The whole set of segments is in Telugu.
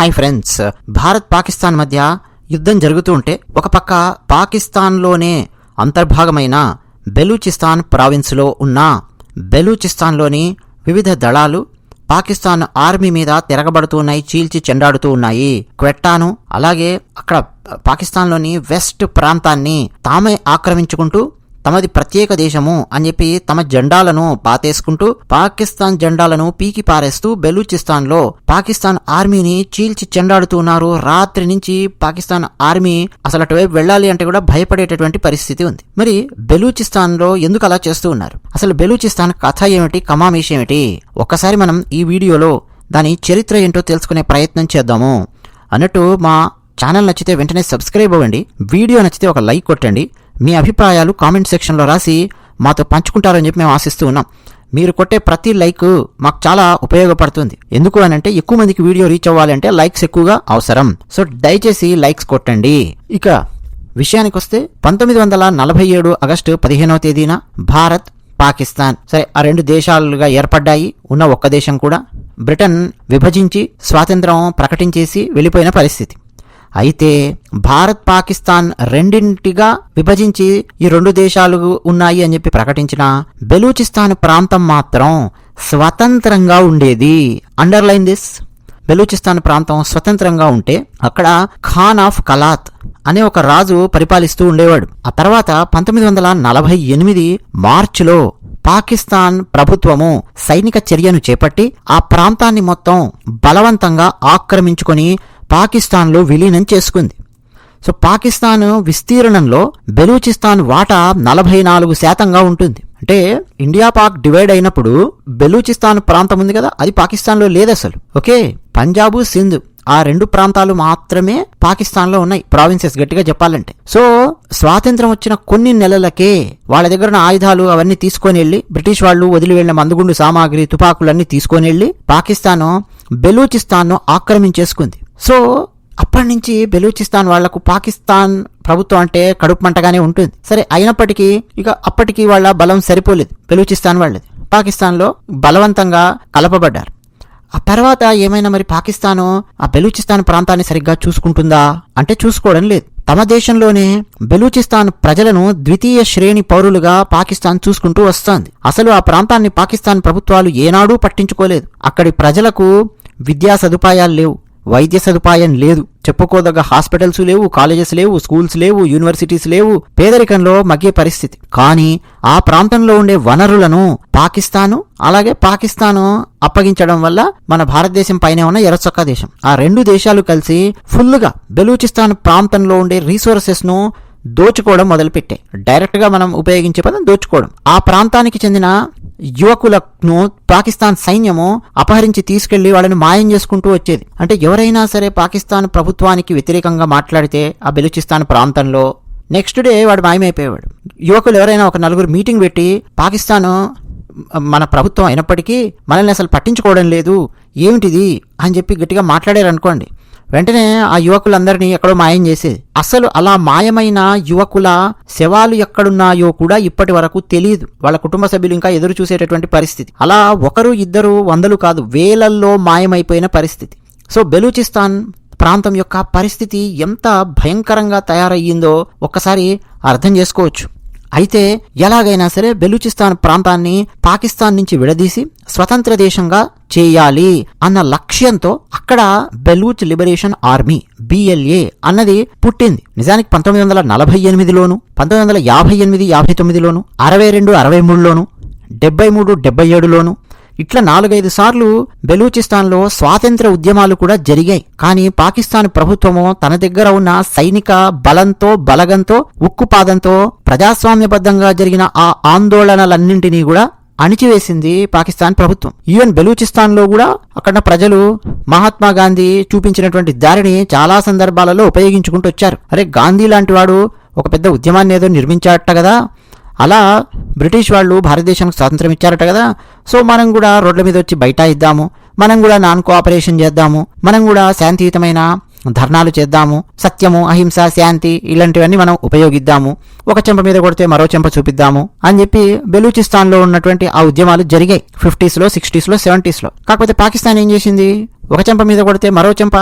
Hi friends. భారత్ పాకిస్తాన్ మధ్య యుద్ధం జరుగుతూ ఉంటే ఒక పక్క పాకిస్తాన్లోనే అంతర్భాగమైన బెలూచిస్తాన్ ప్రావిన్స్లో ఉన్న బెలూచిస్తాన్లోని వివిధ దళాలు పాకిస్తాన్ ఆర్మీ మీద తిరగబడుతున్నాయి చీల్చి చెండాడుతూ ఉన్నాయి. క్వెట్టాను అలాగే అక్కడ పాకిస్తాన్లోని వెస్ట్ ప్రాంతాన్ని తామే ఆక్రమించుకుంటూ తమది ప్రత్యేక దేశము అని చెప్పి తమ జెండాలను పాతేసుకుంటూ పాకిస్తాన్ జెండాలను పీకి పారేస్తూ బెలూచిస్తాన్లో పాకిస్తాన్ ఆర్మీని చీల్చి చెండాడుతున్నారు. రాత్రి నుంచి పాకిస్తాన్ ఆర్మీ అసలు అటువైపు వెళ్ళాలి అంటే కూడా భయపడేటటువంటి పరిస్థితి ఉంది. మరి బెలూచిస్తాన్లో ఎందుకు అలా చేస్తూ ఉన్నారు? అసలు బెలూచిస్తాన్ కథ ఏమిటి? కమామేష్ ఏమిటి? ఒక్కసారి మనం ఈ వీడియోలో దాని చరిత్ర ఏంటో తెలుసుకునే ప్రయత్నం చేద్దాము. అన్నట్టు మా ఛానల్ నచ్చితే వెంటనే సబ్స్క్రైబ్ అవ్వండి. వీడియో నచ్చితే ఒక లైక్ కొట్టండి. మీ అభిప్రాయాలు కామెంట్ సెక్షన్లో రాసి మాతో పంచుకుంటారని చెప్పి మేము ఆశిస్తూ ఉన్నాం. మీరు కొట్టే ప్రతి లైక్ మాకు చాలా ఉపయోగపడుతుంది. ఎందుకు అని అంటే ఎక్కువ మందికి వీడియో రీచ్ అవ్వాలంటే లైక్స్ ఎక్కువగా అవసరం. సో దయచేసి లైక్స్ కొట్టండి. ఇక విషయానికి వస్తే పంతొమ్మిది వందల నలభై ఏడు ఆగస్టు పదిహేనవ తేదీన భారత్ పాకిస్తాన్ సరే ఆ రెండు దేశాలుగా ఏర్పడ్డాయి. ఉన్న ఒక్క దేశం కూడా బ్రిటన్ విభజించి స్వాతంత్రం ప్రకటించేసి వెళ్ళిపోయిన పరిస్థితి. అయితే భారత్ పాకిస్తాన్ రెండింటిగా విభజించి ఈ రెండు దేశాలు ఉన్నాయి అని చెప్పి ప్రకటించిన బెలూచిస్తాన్ ప్రాంతం మాత్రం స్వతంత్రంగా ఉండేది. అండర్లైన్ దిస్ బెలూచిస్తాన్ ప్రాంతం స్వతంత్రంగా ఉంటే అక్కడ ఖాన్ ఆఫ్ కలాత్ అనే ఒక రాజు పరిపాలిస్తూ ఉండేవాడు. ఆ తర్వాత పంతొమ్మిది వందల నలభై ఎనిమిది మార్చిలో పాకిస్తాన్ ప్రభుత్వము సైనిక చర్యను చేపట్టి ఆ ప్రాంతాన్ని మొత్తం బలవంతంగా ఆక్రమించుకొని పాకిస్తాన్లో విలీనం చేసుకుంది. సో పాకిస్తాన్ విస్తీర్ణంలో బెలూచిస్తాన్ వాటా నలభై నాలుగు శాతంగా ఉంటుంది. అంటే ఇండియా పాక్ డివైడ్ అయినప్పుడు బెలూచిస్తాన్ ప్రాంతం ఉంది కదా అది పాకిస్తాన్లో లేదు అసలు. ఓకే? పంజాబు సింధ్ ఆ రెండు ప్రాంతాలు మాత్రమే పాకిస్తాన్లో ఉన్నాయి ప్రావిన్సెస్ గట్టిగా చెప్పాలంటే. సో స్వాతంత్రం వచ్చిన కొన్ని నెలలకే వాళ్ళ దగ్గర ఉన్న ఆయుధాలు అవన్నీ తీసుకొని వెళ్ళి బ్రిటిష్ వాళ్ళు వదిలి వెళ్ళిన మందుగుండు సామాగ్రి తుపాకులన్నీ తీసుకొని వెళ్ళి పాకిస్తాన్ బెలూచిస్తాన్ను ఆక్రమించేసుకుంది. సో అప్పటి నుంచి బెలూచిస్తాన్ వాళ్ళకు పాకిస్తాన్ ప్రభుత్వం అంటే కడుపు మంటగానే ఉంటుంది. సరే అయినప్పటికీ ఇక అప్పటికి వాళ్ళ బలం సరిపోలేదు బెలూచిస్తాన్ వాళ్ళది. పాకిస్తాన్లో బలవంతంగా కలపబడ్డారు. ఆ తర్వాత ఏమైనా మరి పాకిస్తాను ఆ బెలూచిస్తాన్ ప్రాంతాన్ని సరిగ్గా చూసుకుంటుందా? అంటే చూసుకోవడం లేదు. తమ దేశంలోనే బెలూచిస్తాన్ ప్రజలను ద్వితీయ శ్రేణి పౌరులుగా పాకిస్తాన్ చూసుకుంటూ వస్తోంది. అసలు ఆ ప్రాంతాన్ని పాకిస్తాన్ ప్రభుత్వాలు ఏనాడూ పట్టించుకోలేదు. అక్కడి ప్రజలకు విద్యా సదుపాయాలు లేవు. వైద్య సదుపాయం లేదు. చెప్పుకోదగ్గ హాస్పిటల్స్ లేవు కాలేజెస్ లేవు స్కూల్స్ లేవు యూనివర్సిటీస్ లేవు. పేదరికంలో మగ్గే పరిస్థితి. కానీ ఆ ప్రాంతంలో ఉండే వనరులను పాకిస్తాను అలాగే పాకిస్తాను అప్పగించడం వల్ల మన భారతదేశం పైన ఉన్న ఎర్రచొక్క దేశం. ఆ రెండు దేశాలు కలిసి ఫుల్గా బెలూచిస్తాన్ ప్రాంతంలో ఉండే రీసోర్సెస్ను దోచుకోవడం మొదలుపెట్టాయి. డైరెక్ట్గా మనం ఉపయోగించే పదం దోచుకోవడం. ఆ ప్రాంతానికి చెందిన యువకులను పాకిస్తాన్ సైన్యము అపహరించి తీసుకెళ్ళి వాళ్ళని మాయం చేసుకుంటూ వచ్చేది. అంటే ఎవరైనా సరే పాకిస్తాన్ ప్రభుత్వానికి వ్యతిరేకంగా మాట్లాడితే ఆ బెలుచిస్తాన్ ప్రాంతంలో నెక్స్ట్ డే వాడు మాయమైపోయేవాడు. యువకులు ఎవరైనా ఒక నలుగురు మీటింగ్ పెట్టి పాకిస్తాన్ మన ప్రభుత్వం అయినప్పటికీ మనల్ని అసలు పట్టించుకోవడం లేదు ఏమిటిది అని చెప్పి గట్టిగా మాట్లాడారు అనుకోండి వెంటనే ఆ యువకులందరినీ ఎక్కడో మాయం చేసేది అసలు అలా మాయమైన యువకుల శవాలు ఎక్కడున్నాయో కూడా ఇప్పటి వరకు తెలియదు వాళ్ళ కుటుంబ సభ్యులు ఇంకా ఎదురు చూసేటటువంటి పరిస్థితి. అలా ఒకరు ఇద్దరు వందలు కాదు వేలల్లో మాయమైపోయిన పరిస్థితి. సో బెలూచిస్తాన్ ప్రాంతం యొక్క పరిస్థితి ఎంత భయంకరంగా తయారయ్యిందో ఒక్కసారి అర్థం చేసుకోవచ్చు. అయితే ఎలాగైనా సరే బెలూచిస్తాన్ ప్రాంతాన్ని పాకిస్తాన్ నుంచి విడదీసి స్వతంత్ర దేశంగా చేయాలి అన్న లక్ష్యంతో అక్కడ బెలూచ్ లిబరేషన్ ఆర్మీ బిఎల్ఏ అన్నది పుట్టింది. నిజానికి పంతొమ్మిది వందల నలభై ఎనిమిదిలోను పంతొమ్మిది వందల యాభై ఎనిమిది యాభై తొమ్మిదిలోను అరవై రెండు అరవై మూడులోను డెబ్బై మూడు డెబ్బై ఏడులోను ఇట్లా నాలుగైదు సార్లు బెలూచిస్తాన్లో స్వాతంత్ర ఉద్యమాలు కూడా జరిగాయి. కానీ పాకిస్తాన్ ప్రభుత్వము తన దగ్గర ఉన్న సైనిక బలంతో బలగంతో ఉక్కుపాదంతో ప్రజాస్వామ్యబద్ధంగా జరిగిన ఆ ఆందోళనలన్నింటినీ కూడా అణిచివేసింది పాకిస్తాన్ ప్రభుత్వం. ఈవెన్ బెలూచిస్తాన్లో కూడా అక్కడ ప్రజలు మహాత్మా గాంధీ చూపించినటువంటి దారిని చాలా సందర్భాలలో ఉపయోగించుకుంటూ వచ్చారు. అరే గాంధీ లాంటి వాడు ఒక పెద్ద ఉద్యమాన్ని ఏదో నిర్మించాట కదా. అలా బ్రిటిష్ వాళ్ళు భారతదేశానికి స్వాతంత్రం ఇచ్చారట కదా. సో మనం కూడా రోడ్ల మీద వచ్చి బయట ఇద్దాము మనం కూడా నాన్ కోఆపరేషన్ చేద్దాము. మనం కూడా శాంతియుతమైన ధర్నాలు చేద్దాము. సత్యము అహింస శాంతి ఇలాంటివన్నీ మనం ఉపయోగిద్దాము. ఒక చెంప మీద కొడితే మరో చెంప చూపిద్దాము అని చెప్పి బెలూచిస్తాన్లో ఉన్నటువంటి ఆ ఉద్యమాలు జరిగాయి. ఫిఫ్టీస్లో సిక్స్టీస్లో సెవెంటీస్లో. కాకపోతే పాకిస్తాన్ ఏం చేసింది? ఒక చెంప మీద కొడితే మరో చెంప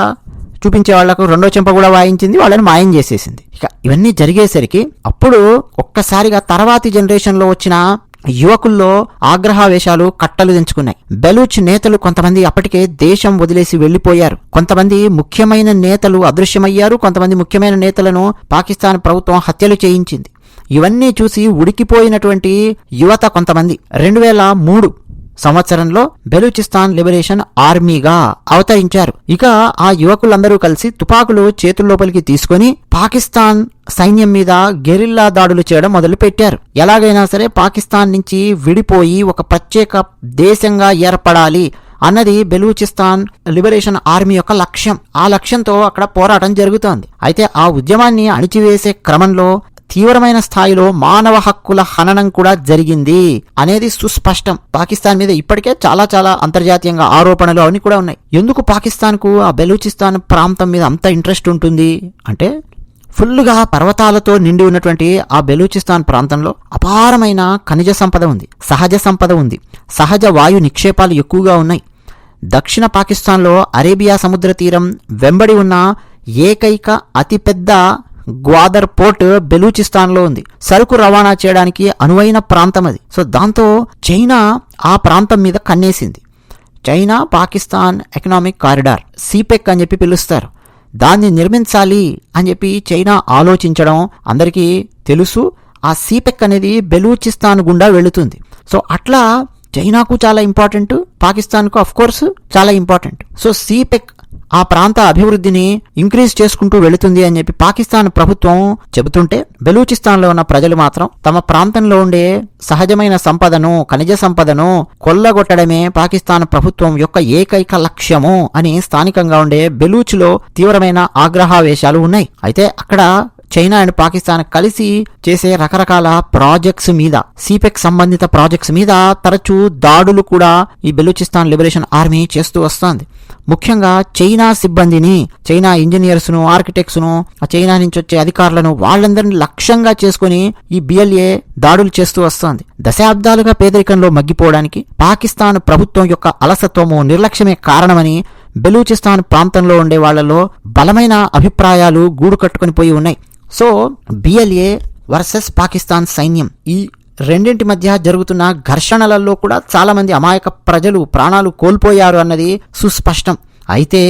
చూపించే వాళ్ళకు రెండో చెంప కూడా వాయించింది వాళ్ళని మాయం చేసేసింది. ఇక ఇవన్నీ జరిగేసరికి అప్పుడు ఒక్కసారిగా తర్వాతి జనరేషన్లో వచ్చిన యువకుల్లో ఆగ్రహావేశాలు కట్టలు తెంచుకున్నాయి. బెలూచ్ నేతలు కొంతమంది అప్పటికే దేశం వదిలేసి వెళ్ళిపోయారు కొంతమంది ముఖ్యమైన నేతలు అదృశ్యమయ్యారు. కొంతమంది ముఖ్యమైన నేతలను పాకిస్తాన్ ప్రభుత్వం హత్యలు చేయించింది. ఇవన్నీ చూసి ఉడికిపోయినటువంటి యువత కొంతమంది. రెండు వేల మూడు సంవత్సరంలో బెలూచిస్తాన్ లిబరేషన్ ఆర్మీగా అవతరించారు. ఇక ఆ యువకులందరూ కలిసి తుపాకులు చేతుల్లోపలికి తీసుకొని పాకిస్తాన్ సైన్యం మీద గెరిల్లా దాడులు చేయడం మొదలుపెట్టారు. ఎలాగైనా సరే పాకిస్తాన్ నుంచి విడిపోయి ఒక ప్రత్యేక దేశంగా ఏర్పడాలి అన్నది బెలూచిస్తాన్ లిబరేషన్ ఆర్మీ యొక్క లక్ష్యం. ఆ లక్ష్యంతో అక్కడ పోరాటం జరుగుతోంది. అయితే ఆ ఉద్యమాన్ని అణిచివేసే క్రమంలో తీవ్రమైన స్థాయిలో మానవ హక్కుల హననం కూడా జరిగింది అనేది సుస్పష్టం. పాకిస్తాన్ మీద ఇప్పటికే చాలా చాలా అంతర్జాతీయంగా ఆరోపణలు అవన్నీ కూడా ఉన్నాయి. ఎందుకు పాకిస్తాన్కు ఆ బెలూచిస్తాన్ ప్రాంతం మీద అంత ఇంట్రెస్ట్ ఉంటుంది? అంటే ఫుల్గా పర్వతాలతో నిండి ఉన్నటువంటి ఆ బెలూచిస్తాన్ ప్రాంతంలో అపారమైన ఖనిజ సంపద ఉంది. సహజ సంపద ఉంది. సహజ వాయు నిక్షేపాలు ఎక్కువగా ఉన్నాయి. దక్షిణ పాకిస్తాన్లో అరేబియా సముద్ర తీరం వెంబడి ఉన్న ఏకైక అతిపెద్ద గ్వాదర్ పోర్ట్ బెలూచిస్తాన్లో ఉంది. సరుకు రవాణా చేయడానికి అనువైన ప్రాంతం అది. సో దాంతో చైనా ఆ ప్రాంతం మీద కన్నేసింది. China Pakistan economic corridor CPEC అని చెప్పి పిలుస్తారు. దాన్ని నిర్మించాలి అని చెప్పి చైనా ఆలోచించడం అందరికీ తెలుసు. ఆ సిపెక్ అనేది బెలూచిస్తాన్ గుండా వెళుతుంది. సో అట్లా చైనాకు చాలా ఇంపార్టెంట్ పాకిస్తాన్కు అఫ్ కోర్స్ చాలా ఇంపార్టెంట్. సో సిపెక్ ఆ ప్రాంత అభివృద్ధిని ఇంక్రీజ్ చేసుకుంటూ వెళుతుంది అని చెప్పి పాకిస్తాన్ ప్రభుత్వం చెబుతుంటే బెలూచిస్తాన్లో ఉన్న ప్రజలు మాత్రం తమ ప్రాంతంలో ఉండే సహజమైన సంపదను ఖనిజ సంపదను కొల్లగొట్టడమే పాకిస్తాన్ ప్రభుత్వం యొక్క ఏకైక లక్ష్యము అని స్థానికంగా ఉండే బెలూచ్లో తీవ్రమైన ఆగ్రహావేశాలు ఉన్నాయి. అయితే అక్కడ చైనా అండ్ పాకిస్తాన్ కలిసి చేసే రకరకాల ప్రాజెక్ట్స్ మీద సిపెక్ సంబంధిత ప్రాజెక్ట్స్ మీద తరచూ దాడులు కూడా ఈ బెలూచిస్తాన్ లిబరేషన్ ఆర్మీ చేస్తూ వస్తోంది. ముఖ్యంగా చైనా సిబ్బందిని చైనా ఇంజనీర్స్ను ఆర్కిటెక్ట్స్ను ఆ చైనా నుంచి వచ్చే అధికారులను వాళ్ళందరినీ లక్ష్యంగా చేసుకుని ఈ బిఎల్ఏ దాడులు చేస్తూ వస్తోంది. దశాబ్దాలుగా పేదరికంలో మగ్గిపోవడానికి పాకిస్తాన్ ప్రభుత్వం యొక్క అలసత్వము నిర్లక్ష్యమే కారణమని బెలూచిస్తాన్ ప్రాంతంలో ఉండే వాళ్ళలో బలమైన అభిప్రాయాలు గూడు కట్టుకుని పోయి ఉన్నాయి. సో బిఎల్ఏ వర్సెస్ పాకిస్తాన్ సైన్యం ఈ రెండింటి మధ్య జరుగుతున్న ఘర్షణలలో కూడా చాలామంది అమాయక ప్రజలు ప్రాణాలు కోల్పోయారు అన్నది సుస్పష్టం. అయితే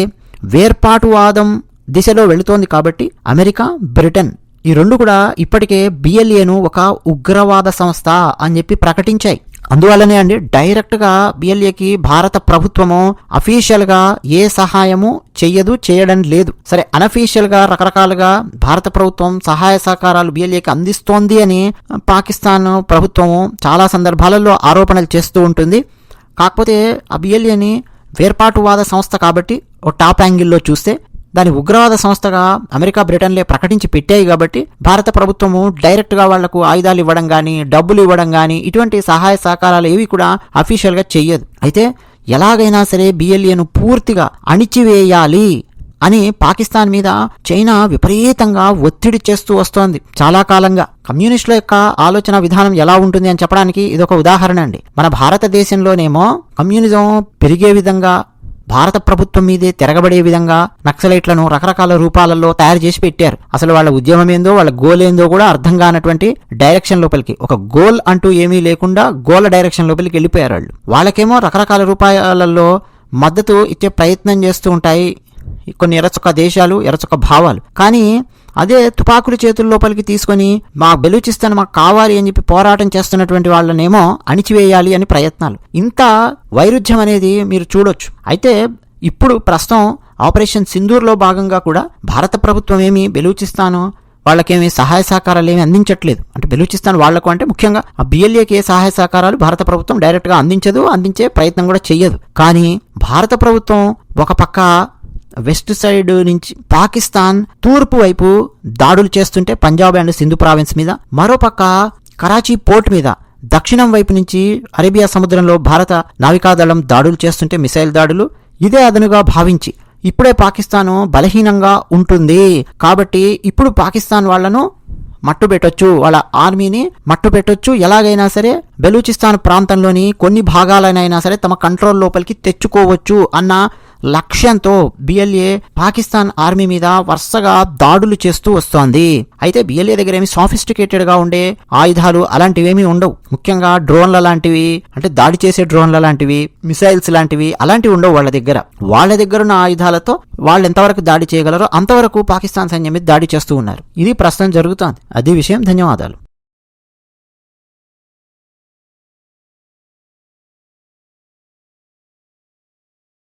వేర్పాటువాదం దిశలో వెళుతోంది కాబట్టి అమెరికా బ్రిటన్ ఈ రెండు కూడా ఇప్పటికే బిఎల్ఏను ఒక ఉగ్రవాద సంస్థ అని చెప్పి ప్రకటించాయి. అందువల్లనే అండి డైరెక్ట్గా బిఎల్ఏకి భారత ప్రభుత్వము అఫీషియల్గా ఏ సహాయము చెయ్యదు చేయడం లేదు. సరే అనఫీషియల్గా రకరకాలుగా భారత ప్రభుత్వం సహాయ సహకారాలు బిఎల్ఏకి అందిస్తోంది అని పాకిస్తాన్ ప్రభుత్వము చాలా సందర్భాలలో ఆరోపణలు చేస్తూ ఉంటుంది. కాకపోతే ఆ బిఎల్ఏని వేర్పాటువాద సంస్థ కాబట్టి ఓ టాప్ యాంగిల్లో చూస్తే దాని ఉగ్రవాద సంస్థగా అమెరికా బ్రిటన్లే ప్రకటించి పెట్టాయి కాబట్టి భారత ప్రభుత్వము డైరెక్ట్గా వాళ్ళకు ఆయుధాలు ఇవ్వడం కానీ డబ్బులు ఇవ్వడం కానీ ఇటువంటి సహాయ సహకారాలు ఏవి కూడా అఫీషియల్గా చెయ్యదు. అయితే ఎలాగైనా సరే బిఎల్ఏను పూర్తిగా అణిచివేయాలి అని పాకిస్తాన్ మీద చైనా విపరీతంగా ఒత్తిడి చేస్తూ వస్తోంది. చాలా కాలంగా కమ్యూనిస్టుల యొక్క ఆలోచన విధానం ఎలా ఉంటుంది అని చెప్పడానికి ఇదొక ఉదాహరణ అండి. మన భారతదేశంలోనేమో కమ్యూనిజం పెరిగే విధంగా భారత ప్రభుత్వం మీదే తిరగబడే విధంగా నక్సలైట్లను రకరకాల రూపాలలో తయారు చేసి పెట్టారు. అసలు వాళ్ళ ఉద్యమం ఏందో వాళ్ళ గోల్ ఏందో కూడా అర్థం కానటువంటి డైరెక్షన్ లోపలికి. ఒక గోల్ అంటూ ఏమీ లేకుండా గోల్ డైరెక్షన్ లోపలికి వెళ్ళిపోయారు వాళ్ళు. వాళ్ళకేమో రకరకాల రూపాయలలో మద్దతు ఇచ్చే ప్రయత్నం చేస్తూ ఉంటాయి కొన్ని ఎరచొక్క దేశాలు ఎరచొక్క భావాలు. కానీ అదే తుపాకులు చేతుల లోపలికి తీసుకొని మా బెలూచిస్తాన్ మాకు కావాలి అని చెప్పి పోరాటం చేస్తున్నటువంటి వాళ్ళనేమో అణిచివేయాలి అని ప్రయత్నాలు. ఇంత వైరుధ్యం అనేది మీరు చూడొచ్చు. అయితే ఇప్పుడు ప్రస్తుతం ఆపరేషన్ సింధూర్లో భాగంగా కూడా భారత ప్రభుత్వం ఏమి బెలూచిస్తాను వాళ్ళకేమి సహాయ సహకారాలు ఏమి అందించట్లేదు. అంటే బెలూచిస్తాన్ వాళ్ళకు అంటే ముఖ్యంగా ఆ బిఎల్ఏకి ఏ సహాయ సహకారాలు భారత ప్రభుత్వం డైరెక్ట్గా అందించదు అందించే ప్రయత్నం కూడా చెయ్యదు. కానీ భారత ప్రభుత్వం ఒక పక్క వెస్ట్ సైడ్ నుంచి పాకిస్తాన్ తూర్పు వైపు దాడులు చేస్తుంటే పంజాబ్ అండ్ సింధు ప్రావిన్స్ మీద మరోపక్క కరాచీ పోర్ట్ మీద దక్షిణం వైపు నుంచి అరేబియా సముద్రంలో భారత నావికాదళం దాడులు చేస్తుంటే మిసైల్ దాడులు. ఇదే అదనుగా భావించి ఇప్పుడే పాకిస్తాను బలహీనంగా ఉంటుంది. కాబట్టి ఇప్పుడు పాకిస్తాన్ వాళ్ళను మట్టు పెట్టొచ్చు వాళ్ళ ఆర్మీని మట్టు పెట్టొచ్చు. ఎలాగైనా సరే బెలూచిస్తాన్ ప్రాంతంలోని కొన్ని భాగాలనైనా సరే తమ కంట్రోల్ లోపలికి తెచ్చుకోవచ్చు అన్న లక్ష్యంతో బిఎల్ఏ పాకిస్తాన్ ఆర్మీ మీద వరుసగా దాడులు చేస్తూ వస్తోంది. అయితే బిఎల్ఏ దగ్గర ఏమి సాఫిస్టికేటెడ్గా ఉండే ఆయుధాలు అలాంటివేమీ ఉండవు. ముఖ్యంగా డ్రోన్ల లాంటివి అంటే దాడి చేసే డ్రోన్ల లాంటివి మిసైల్స్ లాంటివి అలాంటివి ఉండవు వాళ్ళ దగ్గర. వాళ్ళ దగ్గర ఉన్న ఆయుధాలతో వాళ్ళు ఎంతవరకు దాడి చేయగలరో అంతవరకు పాకిస్తాన్ సైన్యం మీద దాడి చేస్తూ ఉన్నారు. ఇది ప్రస్తుతం జరుగుతోంది. అదే విషయం. ధన్యవాదాలు.